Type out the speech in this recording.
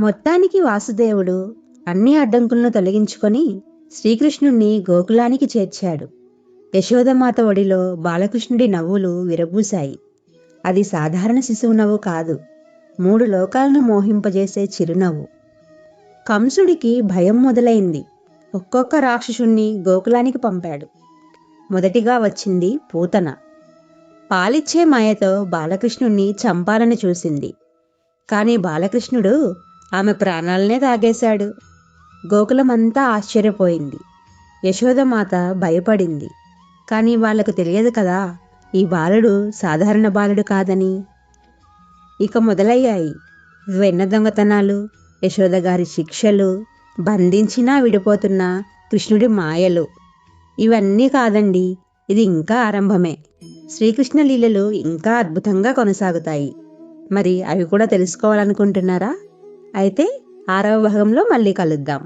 మొత్తానికి వాసుదేవుడు అన్ని అడ్డంకులను తొలగించుకొని శ్రీకృష్ణుణ్ణి గోకులానికి చేర్చాడు. యశోదమాత ఒడిలో బాలకృష్ణుడి నవ్వులు విరబూశాయి అది సాధారణ శిశువు నవ్వు కాదు మూడు లోకాలను మోహింపజేసే చిరునవ్వు. కంసుడికి భయం మొదలైంది. ఒక్కొక్క రాక్షసుణ్ణి గోకులానికి పంపాడు. మొదటిగా వచ్చింది పూతన. పాలిచ్చే మాయతో బాలకృష్ణుణ్ణి చంపాలని చూసింది. కానీ బాలకృష్ణుడు ఆమె ప్రాణాలనే తాగేశాడు. గోకులమంతా ఆశ్చర్యపోయింది. యశోదమాత భయపడింది. కానీ వాళ్ళకు తెలియదు కదా ఈ బాలుడు సాధారణ బాలుడు కాదని. ఇక మొదలయ్యాయి వెన్న దొంగతనాలు యశోద గారి శిక్షలు బంధించినా విడిపోతున్న కృష్ణుడి మాయలు. ఇవన్నీ కాదండి ఇది ఇంకా ఆరంభమే. శ్రీకృష్ణ లీలలు ఇంకా అద్భుతంగా కొనసాగుతాయి. మరి అవి కూడా తెలుసుకోవాలనుకుంటున్నారా? అయితే ఆరవ భాగంలో మళ్ళీ కలుద్దాం.